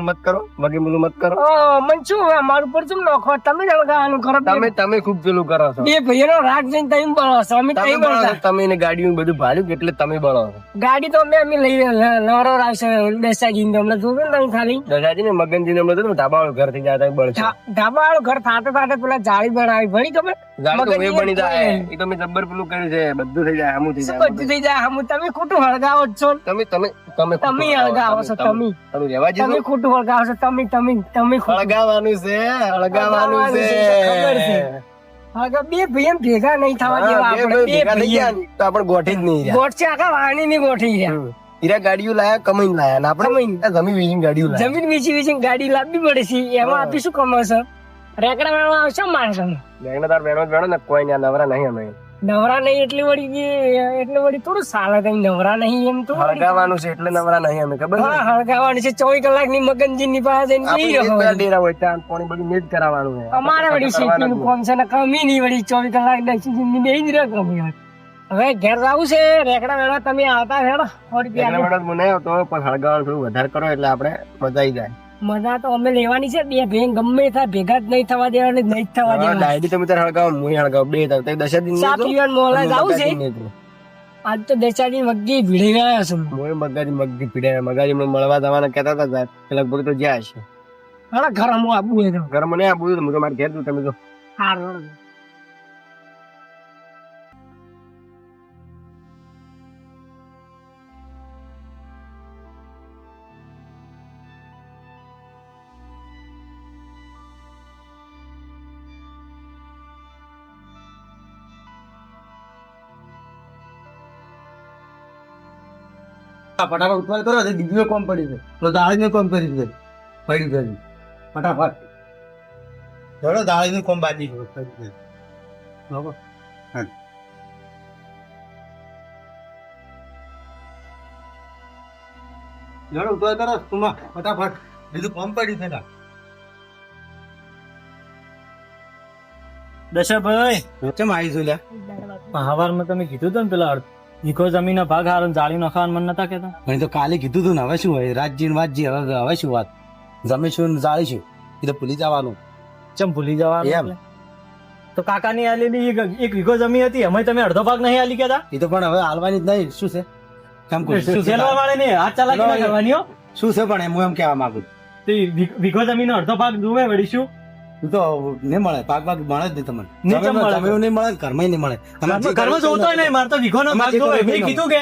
હળગાવાનું મત કરો વગી મુલું મત કરો. મન શું હવે અમારું પર શું નોખો. તમે જ કરો. તમે તમે ખૂબ પેલું કરો છો. બે ભાઈઓનો રાગ જઈને તમે બળો છો. અમે તમે બળો તમે એને ગાડીનું બધું ભાડ્યું એટલે તમે બળો છો? ગાડી તો અમે અમે લઈ નવરો આવશે બેસાડી ને તમને જોયું ને તમે ખાલી. દશાજી ને મગનજી ને હમણાં ધાબા વાળું ઘર થઈ જાય બળ ધાબા વાળું ઘર થાતે થાતે પેલા જાળી બનાવી. ભણી ખબર? બની જાય. એ એ તો મેં જબ્બર પેલું કર્યું છે. બધું થઈ જાય આમું થઈ જાય બધું થઈ જાય હમ. તમે ખોટું હળગાવો છો. તમે તમે તમે તમે અળગાવો છો તમે. તમે. રહેવા તમે ખોટું અળગાવો છો તમે તમે તમે અળગાવાનું છે હળગાવાનું છે છે, ખબર છે. બે ભાઈ ભેગા નહીં થવા દેવા આપણે બે ભેગા તો આપણે ગોઠી જ નહીં. ગોઠ છે આખા વાણી ની ગોઠી છે. હીરા ગાડીઓ લાયા કમાઈને લાયા ને આપણે? જમીન વીજળી ગાડીઓ લાયા. જમીન વીચી વીચી ગાડી લાવવી પડે છે. એમાં આપી શું કમાશો રેકડા મેળવા આવશે માણસો રેકડા તાર બેનો જ બેનો ને કોઈ નવરા નહીં અમે. નવરા નહીં એટલી વળી એટલે વળી થોડું સાલે કઈ નવરા નહીં એમ તો હળગાવાનું છે એટલે નવરા નહીં અમે ખબર હા હળગાવાનું છે. ચોવીસ કલાકની મગનજી ની પાસે ડેરા હોય ત્યાં પાણી બધું મેજ કરાવવાનું છે. અમારે વળી શેતીનું કોમ છે ને કમી નહીં વળી ચોવીસ કલાક દસી જિંદગી બેહી જ કમી હોય. હવે ઘેર જવું છે રેકડા વેડા તમે આવતા હેડો મને તો પણ હળગાવાનું થોડું વધારે કરો એટલે આપણે મજા આવી જાય. મજા તો અમે લેવાની છે. બે ભેગ ગમે થાય ભેગા જ નહીં થવા દેવા ને નહીં જ થવા દેવા ડાયરી તમે તારે હળગાવો હું હળગાવ બે તાર તે દશા દિન સાપ પીવાનું મોલા જવું છે? આજ તો દેસાજી મગી ભીડી રહ્યા છું. મોય મગાજી મગજી ભીડે મગાજી મને મળવા જવાના કહેતા હતા સાહેબ. લગભગ તો જ્યાં છે હા ઘર હું આબુ એ ઘર મને આબુ હું તો મારે ઘેર છું તમે તો. હારું. ફટાફટ ઉત્પાદન કરો તો બીજું કોમ પડી છે તો દાળીનું કોમ કરી છે પડી છે ફટાફટ. ચલો દાળીનું કોમ બાજી છે બરાબર? હા. ચલો ઉત્પાદ કરો તુમા ફટાફટ. બીજું કોમ પડી છે ના દશાભાઈ કેમ આવી છું લ્યા હવારમાં તમે કીધું હતું ને પેલા ઈકો જમીનનો ભાગ હારો જાળી નખાવાનું મન નતા કેતા પણ તો કાલે કીધું તું ને હવે શું હોય? રાજજી વાતજી હવે હવે શું વાત? જમીશું ને જાળીશું. એ તો ભૂલી જવાનું. ચમ ભૂલી જવાનું એમ. તો કાકાની આલેલી એક વીઘો જમીન હતી એમાં તમે અડધો ભાગ નહીં આલી કેતા એ તો પણ હવે હાલવાની જ નહીં. શું છે? કામ શું સેલવા વાળે નહીં હાથ ચાલાકી કરવાની હો? શું છે પણ એમ હું એમ કહેવા માંગુ. તે વીઘો જમીનનો અડધો ભાગ જોવે વળી શું તું નહીં મળે પાક પાક મળે જ નહીં તમને નહીં મળે. તમે નહીં મળે ઘરમાં નહીં મળે જે ઘરમાં કરવું જોતો નહીં મારે તો વીઘો નો ભાગ જોવે મેં કીધું કે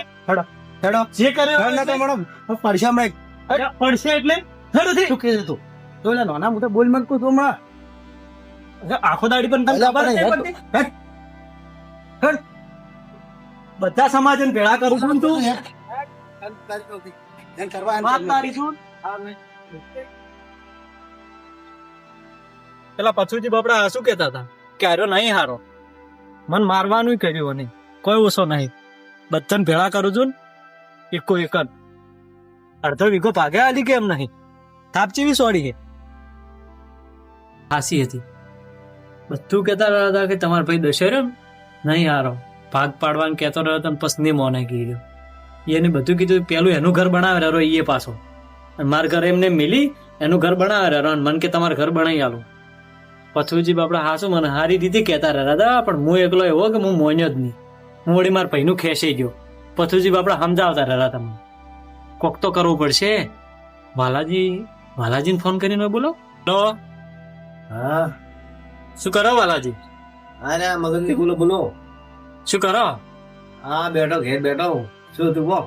હેડો જે કરે હેડ ના મેડમ પડશામાં એક અરે, પડશે એટલે હેડો થી. શું કહે છે તું તો એટલે નાના મોટા બોલ મત તું હમણાં આખો દાડી પણ તમને ખબર પણ નથી હેડ પડતી? હેડ. હેડ. બધા ભેળા કરું છું તું કરવા વાત તારી છું પેલા પછુજી બાપડા શું કેતા હતા? કે હારો નહીં હારો. મન મારવાનું કર્યું નહીં કોઈ ઓછો નહીં. બચ્ચન ભેળા કરું છું ને એકો એક અડધો વીઘો ભાગે આલી કેમ નહીં? થાપ ચીવી સોડી કે હાસી હતી. બધું કહેતા રહ્યા હતા કે તમારો ભાઈ દશેરો નહીં હારો. ભાગ પાડવાનું કહેતો રહ્યો તો પસની મોને કીધું. એને બધું કીધું પેલું એનું ઘર બનાવે રહ્યો એ પાછો. અને મારા ઘરે એમને મિલી એનું ઘર બનાવે રહ્યો. અને મન કે તમારે ઘર બનાવી આલું. પથુજી બાપડા હાસુ મને સારી રીતે કહેતા રહ્યા હતા પણ હું એકલો એવો કે હું મોન્યો જ નહીં. હું વળી મારા ભાઈનું ખેંચાઈ ગયો. પથુજી બાપડા સમજાવતા રહ્યા તમે કોક તો કરવું પડશે. વાલાજી વાલાજીને ફોન કરીને બોલો. હલો હા. શું કરો વાલાજી? અરે મગનની બોલો બોલો. શું કરો? હા બેઠો ઘેર બેઠો શું તું બોલ.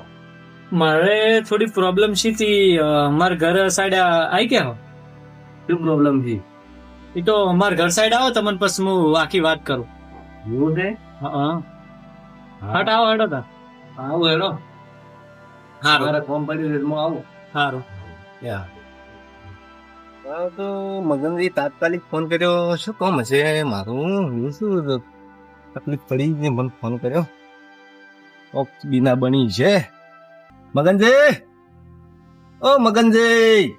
મારે થોડી પ્રોબ્લેમ છે તી મારા ઘર સાઈડ આવી ગયા શું પ્રોબ્લેમ છે? એ તો મારા ઘર સાઈડ આવો તમને પછી હું આખી વાત કરું. એવું છે? હા હટ આવો હટો તા આવો હેડો. હારું. મારે ફોન પડ્યું છે હું આવું. હારું. હા, તો મગનજી તાત્કાલિક ફોન કર્યો. શું કામ હશે? મારું શું તકલીફ પડી ને મને ફોન કર્યો. ઓક બીના બની છે. મગનજી! ઓ મગનજી!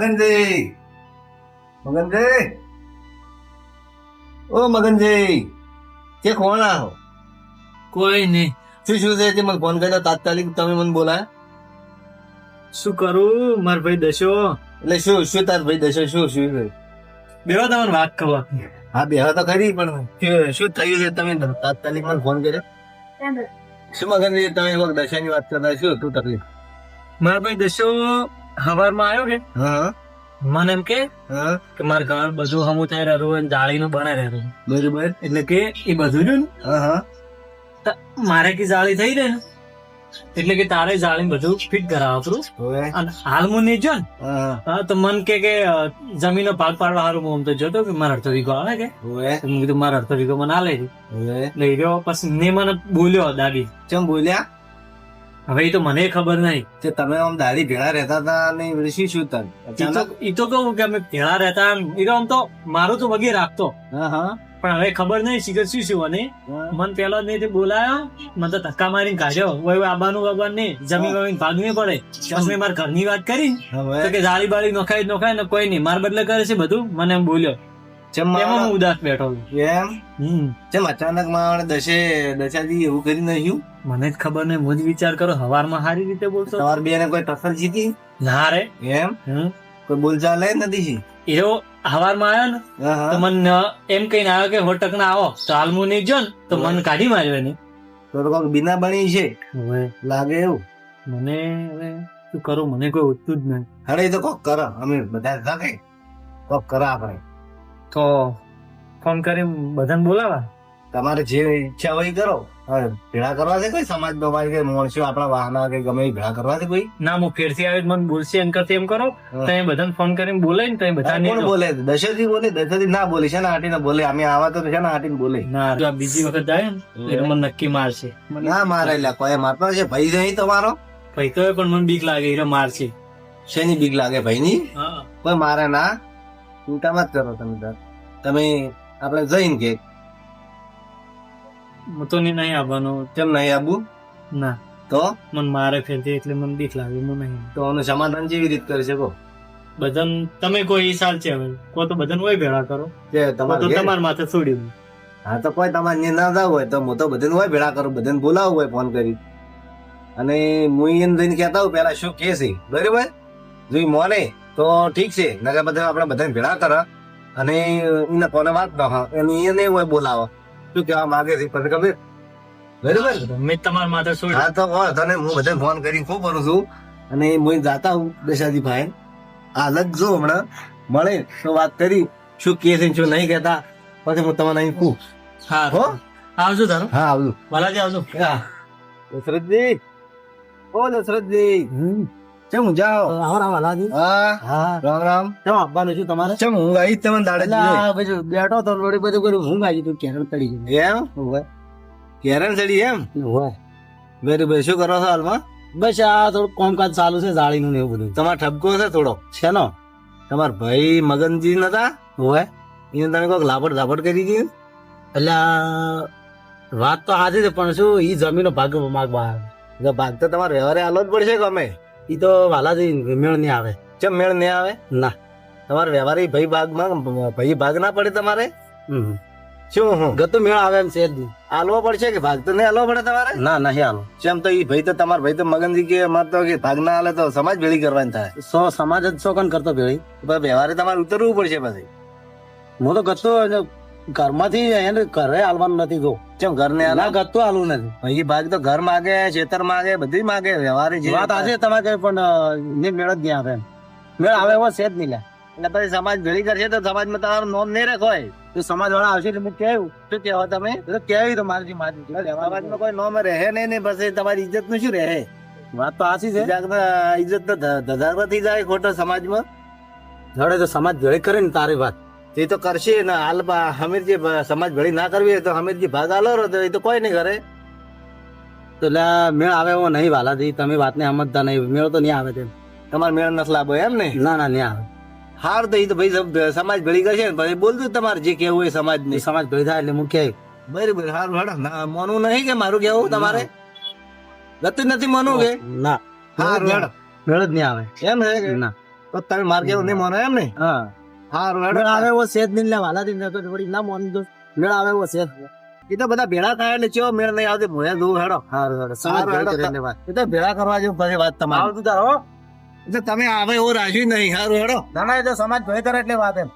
મગનજી. મગનજી. ઓ મગનજી કે કોણ આવો? કોઈ નહીં. શું શું છે તે મને ફોન કર્યો? તાત્કાલિક તમે મને બોલાય. શું કરું? માર ભાઈ દશો. એટલે શું શું તાર ભાઈ દશો? શું શું છે? બેવા તમને વાત કહો હા બેવા તો ખરી પણ શું- શું થયું છે તમે? તાત્કાલિક મને ફોન કર્યો. શું મગનજી તમે એક વખત દશાની વાત કરતા શું શું તકલીફ? માર ભાઈ દશો હવારમાં આવ્યો કે? હા. મને એમ કે કે મારા ઘર બધું હમું થાય રહ્યું જાળીનું બને રહ્યું બરોબર. એટલે કે એ બધું રહ્યું ને? હા હા. મારે કે જાળી થઈ ને? એટલે કે તારે જાળી બધું ફિટ કરાવતું અને હાલ હું નહીં જો ને? હા હા. તો મન કે કે જમીનનો ભાગ પાડવા હારું હું તો જોતો કે મારા અડધો વીઘો આવે કે? મેં કીધું મારા અડધો વીઘો મને આલે હવે? એટલે પછી ને મને બોલ્યો દાદી. ચમ બોલ્યા? હવે એ તો મને ખબર નહીં કે તમે આમ દાઢી ભેળા રહેતા હતા ને ઋષિ શું તન? ઈ તો કહું કે અમે ભેળા રહેતા. ઈ તો આમ તો મારું તો વગી રાખતો. પણ હવે ખબર નહીં શીખર શું શું અને. મન પેલો ને તે બોલાયો મને તો ધક્કા મારીને કાઢ્યો. હોય આબાનું બાબાન નહીં જમીન વમીન ભાગ નહીં પડે. પછી મેં મારા ઘરની વાત કરી. તો કે જાળી બાળી નખાય નોખાય ને કોઈ નહીં માર બદલે કરે છે બધું. મને એમ બોલ્યો. એમાં હું ઉદાસ બેઠો છું. એમ? હમ. જેમ અચાનકમાં દશે દશાજી એવું કરી નાખ્યું? મને જ ખબર નહીં હું જ વિચાર કરો હવારમાં સારી રીતે બોલશો? સવાર બે ને કોઈ ટસલ જીતી? ના રે. એમ? કોઈ બોલચાલ જ નથી? એવો હવારમાં આવ્યો ને તો મને એમ કઈ આવ્યો કે હો ટકના આવો તો હાલ નહીં જો ને તો મન કાઢી માર્યો એને. તો કોક બીના બની છે. હવે લાગે એવું. મને હવે શું કરું મને કોઈ ઉઠતું જ નહીં. અરે તો કોક કરો અમે બધા સાથે. કોક કરો આપણે. તો ફોન કરી બધાને બોલાવા. તમારે જે ઈચ્છા હોય કરો. ભેળા કરવા છે કોઈ સમાજ બમાજ કે માણસો આપણા વાહના કે ગમે ભેળા કરવા છે કોઈ? ના હું ફેરથી આવી મને બોલશે અંકલ એમ કરો. હા. તો બધાને ફોન કરીને બોલે ને તો એ બધા કોણ બોલે? દશરથી બોલે દશરથી ના બોલે છે ને આટીને બોલે? અમે આવા તો છે ને આટીને બોલે? ના જો બીજી વખત જાય ને એટલે મને નક્કી મારશે. ના મારે એટલે કોઈ મારતો છે. ભાઈ નહીં તમારો? ભાઈ તો પણ મને બીક લાગે એટલે મારશે. શેની બીક લાગે ભાઈ ની કોઈ મારે ના? ચિંતા મત કરો તમે તમે આપણે જઈને કે હું તો નહીં નહીં આવવાનો. કેમ નહીં આબુ? ના. તો? મને મારે ફેરથી એટલે મને બીક લાગે હું નહીં. તો આનું સમાધાન કેવી રીતે કરી શકો? બધાન તમે કોઈ સાલ છે હવે? કો તો બધાને હોય ભેળા કરો. જે કો તો તમારે? તમારા માથે છોડ્યું હા તો કોઈ તમારે ને ના જાવ હોય તો હું તો બધાને હોય ભેળા કરું બધાને બોલાવું હોય ફોન કરી. અને હું એને જઈને કહેતા હોઉં પેલા શું કે છે? બરાબર? જો ઈ મોને તો ઠીક છે. નગર બધા આપણે બધાને ભેળા કરા. અને એને કોને વાત ના હા અને એને હોય બોલાવો. શું કહેવા માંગે છે પછી ખબર બરાબર? મેં તમારા માથે શું હા તો તને હું બધા ફોન કરીને ખૂબ કરું છું? અને હું જાતા હું દશાજી ભાઈ અલગ જો હમણાં મળે તો વાત કરી શું કે છે શું નહીં કહેતા. પછી હું તમને અહીં કહું હા. હો? આવજો તારો. હા આવજો. બાલાજી આવજો. હા. દશરથજી. ઓ દશરથજી. ચમ જાઓ રામ વાલાજી હા? હા. રામ રામ. કેમ આપવાનું છું તમારે? ચમ હું આવી તમને દાડે એટલે બધું બેઠો તો લોડી બધું કર્યું. હું આવી તું કેરણ તળી ગયું. એમ? હોય? કેરણ ચડી એમ? હોય? બરાબર શું કરો છો હાલમાં? બસ આ થોડું કામકાજ ચાલુ છે જાળીનું ને એવું બધું. તમારો ઠપકો છે થોડો. શેનો તમારા ભાઈ મગનજી નતા? હોય? એને તમે કોઈક લાપટ ઝાપડ કરી દીધી? એટલે વાત તો સાચી છે પણ શું એ જમીનો ભાગ માગવા આવે. ભાગ તો તમારે વ્યવહારે હાલો જ પડશે કે ઈ તો વાલાજી મેળ નહીં આવે. ચમ મેળ નહીં આવે? ના. તમારે વ્યવહારી ભાઈ ભાગમાં ભાઈ ભાગ ના પડે તમારે. શું હું? ગતું મેળ આવે એમ છે આલવો પડશે કે ભાગ તો નહીં આલવો પડે તમારે? ના નહીં હાલો જેમ તો એ ભાઈ તો તમારા ભાઈ તો મગનજી કે મત તો કે ભાગ ના આલે તો સમાજ ભેળી કરવાની થાય. સો સમાજ જ શોકન કરતો ભેળી. વ્યવહારે તમારે ઉતરવું પડશે પછી. હું તો ગતો ઘરમાંથી એને ઘરે હાલવાનું નથી ગો ચમ ઘર ને ગતો હાલવું નથી. ભાઈ ભાગ તો ઘર માગે ખેતર માગે બધી માગે વ્યવહાર વાત આજે તમારે કઈ પણ ને મેળ જ નહીં આવે એમ. મેળ આવે એવો છે જ નહીં એટલે પછી સમાજ ભેળી કરશે તો સમાજમાં તમારું નોમ નહીં રાખવાય તો સમાજ વાળા આવશે એટલે કેવું શું કહેવા તમે? તો કેવી તો મારી મારી સમાજમાં કોઈ નોમ રહે નહીં ને પછી તમારી ઇજ્જતનું શું રહે? વાત તો આશી છે. ઇજ્જત તો ધધાર થઈ જાય ખોટો સમાજમાં. જોડે તો સમાજ ભેળી કરે ને તારી વાત. એ તો કરશે ને હાલ બા- હમીર જે બ- સમાજ ભેળી ના કરવી હોય તો હમીરજી ભાગ તો એ તો કોઈ નહીં કરે. તો એટલે મેળ આવે એવો નહીં વાલાજી તમે વાતને સમજતા નહીં મેળ તો નહીં આવે તેમ. તમારે મેળ નથી લાભો એમ ને? ના ના નહીં આવે. હાર તો એ તો ભાઈ સમાજ ભેળી કરશે ને પછી બોલતું તમારે જે કેવું હોય સમાજ ને સમાજ ભેળી થાય એટલે મુખ્ય બરાબર હારું હેડો ના મોનું નહીં કે મારું કેવું તમારે? ગતું નથી મોનું કે? ના. હારું મેળ જ નહીં આવે. એમ છે ના. તો તમે માર કેવું નહીં મોનો એમ ને? હા. હારું હેડો મેળ આવે એવો છે નહીં લે ને તો વળી ના મોન તો મેળ આવે એવો છે એ તો બધા ભેળા થાય એટલે ચો મેળ નહીં આવતી? ભોયા દઉં હેડો. હારું હારું. સમાજ હેડો. કરે એ તો ભેળા કરવા જેવું પછી વાત તમારી. આવતું તારો હો. એટલે તમે આવે એવું રાખ્યું નહીં. સારું હેડો. ના ના એ તો સમાજ ભય કરે એટલે વાત એમ.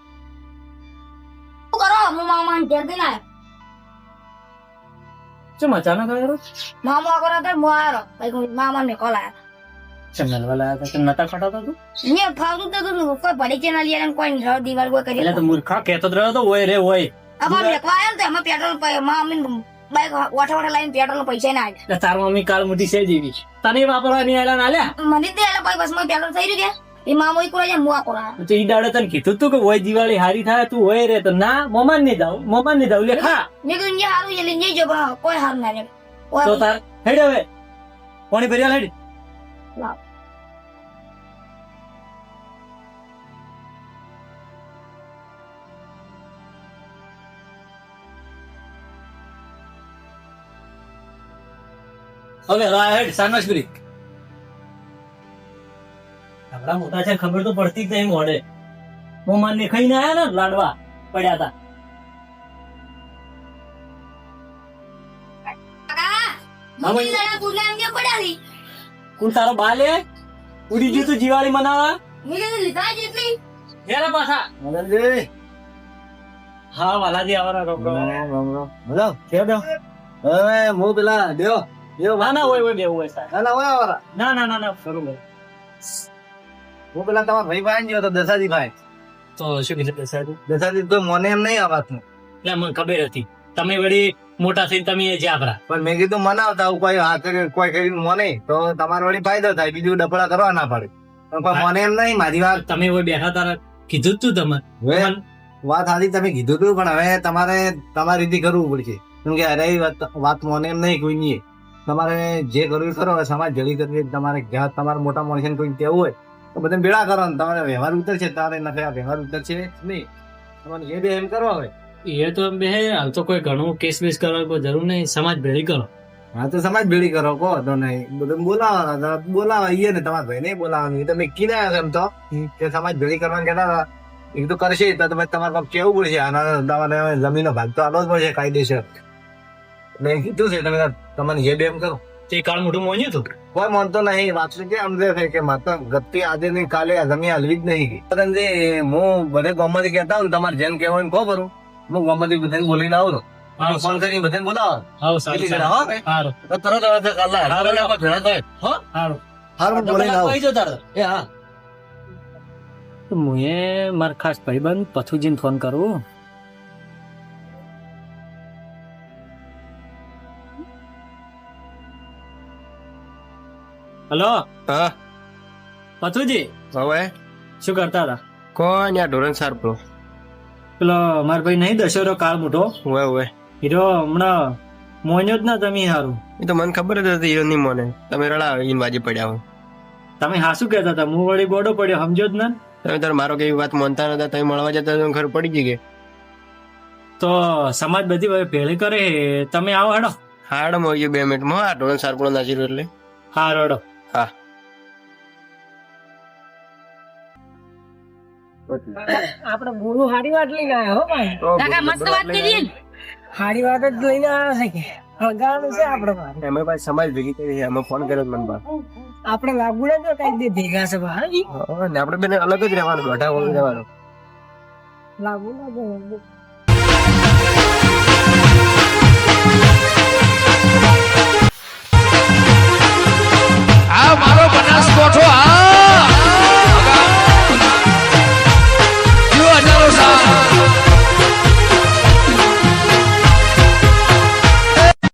કરો? હું મામા ઘેર ના શું અચાનક આવ્યો મામા કરો તો હું આવ્યો. ભાઈ મામા ને કોલ આવ્યો. ચંદન વાલા હતા કે નતા ખટાતા તું? ને ફાવતું તો તું કોઈ પડી છે ના કોઈ નહીં દીવાલ કોઈ કરી એટલે તો મૂર્ખા કહેતો રહ્યો તો ઓય રે હોય અમાર લખવા આવ્યો તો અમે પેટ્રોલ મામી બાઈક ઓઠા ઓઠા લાઈન પેટ્રોલ પૈસા ના આવ્યા તાર મમ્મી કાલ મોટી છે. જેવી તને વાપરવાની આયલા ના લ્યા મને દે એટલે ભાઈ બસમાં પેટ્રોલ થઈ રહ્યું કે? એ મામો ઈ કોરા મુઆ કોરા તો ઈ દાડે તને કીધું તું કે હોય દિવાળી હારી થાય તું હોય રે. તો ના મમાન ને જાવ મમાન ને જાવ લે ખા. મેં કીધું જે હારું એટલે લઈને જો કોઈ હાર ના રે. તો તાર હેડ હવે. પાણી ભર્યા હેડ. લાવ. હવે રાહેડ સાનસ બ્રિક. આપણા મોટા છે ખબર તો પડતી જ નહીં મોડે. મમાન ને ખાઈને આયા ને લાડવા પડ્યા હતા કુલ તારો બાલે ઉડી ગયું તું દિવાળી મનાવા? લીધા જ હેરા પાછા. મદનજી હા વાલાજી આવરા રોકડો? હવે હું પેલા દેવો. ના ના હોય હોય બેવું હોય સાહેબ. ના ના હોય વાળા? ના ના ના ના ખરું હું પેલા તમારા ભાઈ ભાઈ ગયો તો દશાજી ભાઈ. તો શું કીધું દશાજી? દશાજી તો મને એમ નહીં આ વાતનું. એટલે મને ખબર હતી. તમે વળી મોટા થઈને તમે એ આપડા પણ મેં કીધું મનાવતા આવું કોઈ હાથ કોઈ કરીને મને તો તમારે વળી ફાયદો થાય બીજું ડફડા કરવા ના પડે. પણ મને એમ નહીં મારી વાત તમે હોય બેઠા તારા કીધું તું તમે. વાત સાચી તમે કીધું તું પણ હવે તમારે તમારી રીતે કરવું પડશે. કેમ કે અરે વાત વાત મને એમ નહીં કોઈ નહીં તમારે જે કરવું કરો સમાજ ભેગી કરવી તમારે જ્યાં તમારા મોટા માણસને કોઈ કહેવું હોય તો બધા ભેળા કરો ને તમારે વ્યવહાર ઉતરશે. તારે આ વ્યવહાર ઉતરશે નહીં. તમારે જે બે એમ કરવા હોય. એ તો બે હાલ તો કોઈ ઘણું કેસ બેસ કરવાની જરૂર નહીં. સમાજ ભેળી કરો. હા તો સમાજ ભેળી કરો કહો તો નહીં. બધું બોલાવાના બોલાવા ઈએ ને. તમારા ભાઈ નહીં બોલાવાનું તમે કીધા આવ્યા એમ તો. કે સમાજ ભેળી કરવાનું કહેતા હતા. એ તો કરશે તો તમે તમારે કેવું પડશે. આના તમારે જમીનનો ભાગ તો આલો જ પડશે કાયદેસર. એ કીધું છે તમે તમને જે બેમ કરો. તે કાળ મોટું મોન્યું હતું? કોઈ માનતો નહીં વાત કે સમજે છે કે માત્ર ગતિ આજે નહીં કાલે જમી હલવી જ નહીં. પરંતુ હું બધે ગોમતી કહેતા હું તમારે જેમ કહેવાય એમ કહો કરું હું ગામમાંથી બધાને બોલીને આવું ફોન કરીને બધાને બોલાવો હાવ કેટલી સારું. જણા, હો? સારું તો તરત હવે કાલે ભેળા થાય હો? હારું. બોલીને આવો આવી. જાઓ તારે. એ હા. તો મારા ખાસ ભાઈબંધ પથુજીને ફોન કરું. હલો? હા. પથુજી હવે? શું કરતા હતા? કોણ યા ઢોરણ સાર પ્રો પેલો મારે ભાઈ નહીં દશેરો કાળ મોટો. હવે હવે હીરો હમણાં મોન્યો જ ના તમે સારું એ તો મને ખબર જ હતી હીરો ની મોને. તમે રડા ઈન બાજી પડ્યા હો તમે હાસું કહેતા હતા હું વળી ગોડો પડ્યો સમજો જ ને. તમે તાર મારો કેવી વાત માનતા નતા તમે મળવા જતા તો ખબર પડી ગઈ કે. તો સમાજ બધી ભાઈ ભેળી કરે તમે આવો હાડો. હાડ મળી બે મિનિટમાં આ ઢોરણ સાર પ્રો નાચી એટલે. હા હેડો હા. આપણે બોલું હારી વાત લઈને આવ્યા હો ભાઈ. કાકા મસ્ત વાત કરી હારી વાત જ લઈને આવ્યા છે કે? હગાવાનું છે આપણે ભાઈ. અમે ભાઈ સમાજ ભેગી કરી અમે ફોન કર્યો મને બા. આપણે લાગુડા તો કઈ દે ભેગા છે ભાઈ હા, ને આપણે બેને અલગ જ રહેવાનું બેઠા હોય રહેવાનું. લાગુડા તો મારો બનાસકોઠો